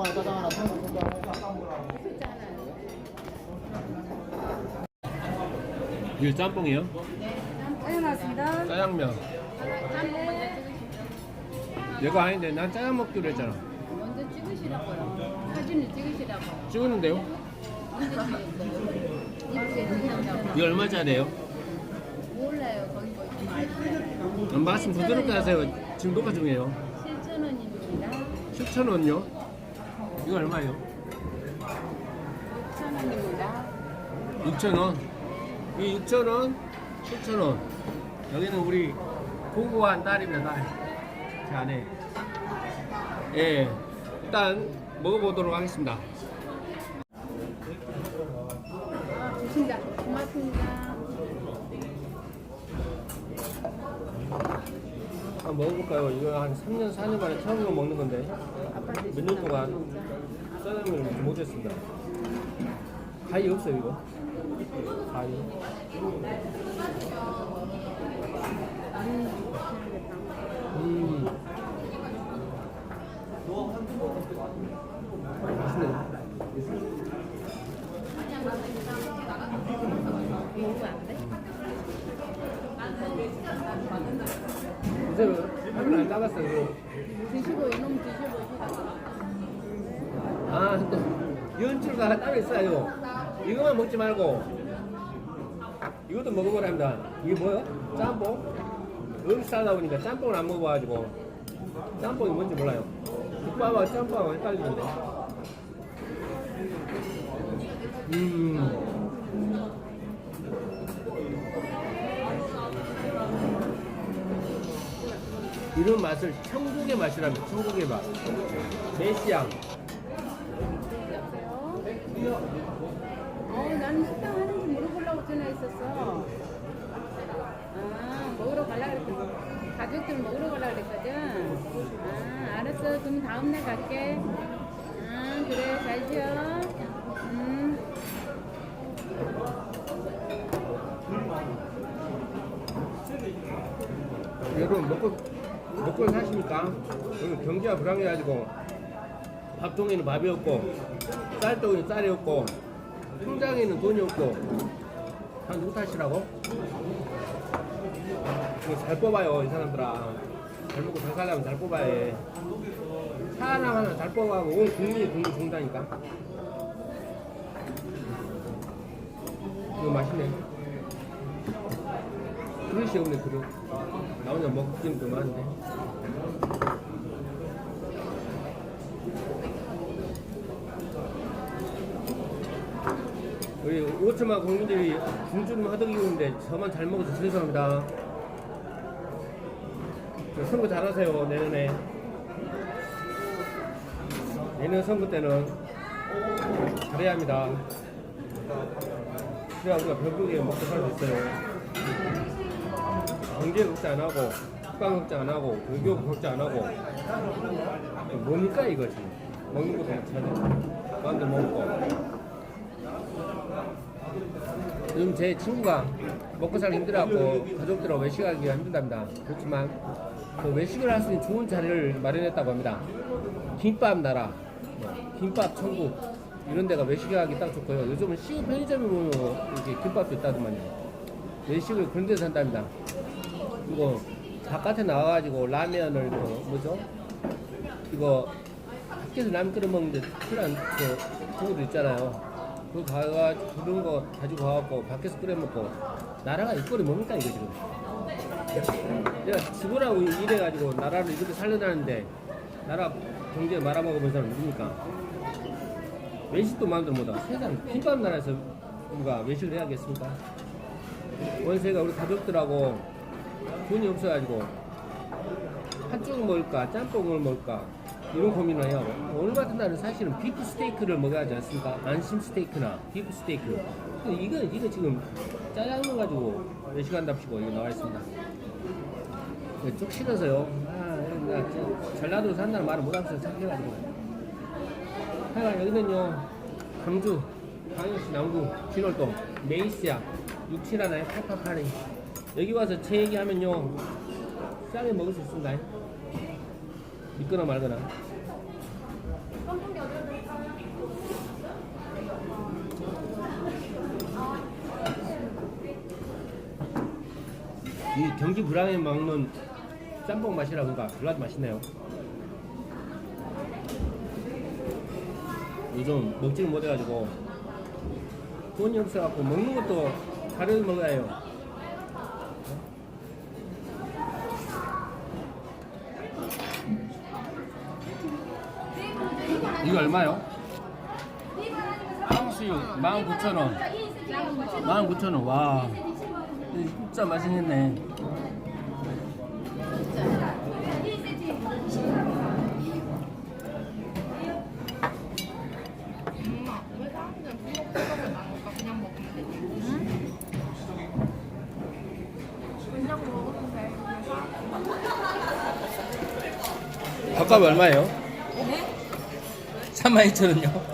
하나, 짜장 하나, 탕수육 하나. 이게 짬뽕이에요? 짜장 나왔습니다. 짜장면. 얘가 아닌데 난 짜장 먹기로 했잖아. 먼저 찍으시라고요. 사진을 찍으시라고. 찍었는데요? 언제. 이거 얼마짜리예요? 몰라요. 거기 뭐 있으면 알죠. 말씀 부드럽게 하세요. 지금 녹화 중이에요. 7,000원입니다. 7,000원요? 이거 얼마예요? 6,000원입니다. 6,000원. 이 6,000원, 7,000원. 여기는 우리 고고한 딸입니다, 딸. 제 아내. 예. 일단 먹어보도록 하겠습니다. 한번 먹어볼까요? 이거 한 3년, 4년 만에 처음으로 먹는 건데 몇 년 동안 짜장면을 못했습니다. 가위 없어요, 이거? 가위. 음. 맛있네. 먹으면 안 돼? 요새 나갔어요. 드시고 이놈 드셔보시고. 아, 또 연출가 따로 있어요. 이거만 먹지 말고 이것도 먹어보랍니다. 이게 뭐요? 짬뽕? 여기 싸다 보니까 짬뽕을 안 먹어봐가지고 짬뽕이 뭔지 몰라요. 국밥하고 짬뽕하고 헷갈리는데. 음. 이런 맛을 천국의 맛이랍니다. 천국의 맛. 메시앙. 어, 나는 식당 하는지 물어보려고 전화했었어. 아, 먹으러 가려고 그랬거든. 가족들 먹으러 가려고 그랬거든. 아, 알았어. 그럼 다음날 갈게. 아, 그래. 잘 쉬어. 음. 여러분 먹고 먹고 사십니까? 여기 경기가 불황해가지고 밥통에는 밥이 없고 쌀떡에는 쌀이 없고 통장에는 돈이 없고 다 누구 탓이라고? 잘 뽑아요 이 사람들아 잘 먹고 잘 살려면 잘 뽑아야 해 사람 하나 잘 뽑아가고 온 국민이 국민 죽는다니까 이거 맛있네 그릇이 없네 그릇 나 혼자 먹긴 그만한데. 우리 5천만 국민들이 군주름 허덕이고 있는데 저만 잘 먹어서 죄송합니다. 저 선거 잘하세요 내년에. 내년 선거 때는 잘해야 합니다. 그래야 우리가 결국에 먹고 살 수 있어요 경제 걱정 안 하고 국방 걱정 안 하고 외교 걱정 안 하고. 뭡니까 이거지? 먹는 것도 못 찾아 마음대로 먹고. 요즘 제 친구가 먹고 살기 힘들어갖고 가족들하고 외식하기 가 힘들답니다. 그렇지만 그 외식을 할 수 있는 좋은 자리를 마련했다고 합니다. 김밥 나라 뭐 김밥 천국 이런 데가 외식하기 딱 좋고요. 요즘은 시우 편의점에 보면 이렇게 김밥도 있다더만요. 외식을 그런 데서 한답니다 이거 바깥에 나와가지고 라면을 그 뭐죠? 이거 밖에서 라면 끓여 먹는데 필요한 그 친구들 있잖아요. 그거 가가지고 그런 거 가지고 가갖고 밖에서 끓여 먹고 나라가 이꼴이 뭡니까 이거 지금? 내가 죽으라고 일해가지고 나라를 이렇게 살려다는데 나라 경제 말아먹어본 사람 누굽니까? 외식도 마음대로 못하고 세상 김밥 나라에서 누가 외식을 해야겠습니까? 원세가 우리 가족들하고 돈이 없어가지고 한쪽을 먹을까 짬뽕을 먹을까 이런 고민을 해요. 오늘 같은 날은 사실은 비프 스테이크를 먹어야 하지 않습니까? 안심 스테이크나 비프 스테이크. 근데 이거 이거 지금 짜장면 가지고 외식한답시고 이거 나와 있습니다. 쭉 싫어서요. 아, 전라도로 산다는 말을 못하면서 착해가지고. 하여간 여기는요 광주 광역시 남구 진월동 메이스야 671에 8882 여기 와서 채 얘기하면요. 싸게 먹을 수 있습니다. 믿거나 말거나. 이 경기 불황에 먹는 짬뽕 맛이라 그런가? 졸라 맛있네요. 요즘 먹지를 못해가지고. 돈이 없어갖고 먹는 것도 가려서 먹어야 해요. 이거 얼마요? 탕수육 19,000원 19,000원 와 진짜 맛있겠네 밥값 얼마예요? 32,000원요?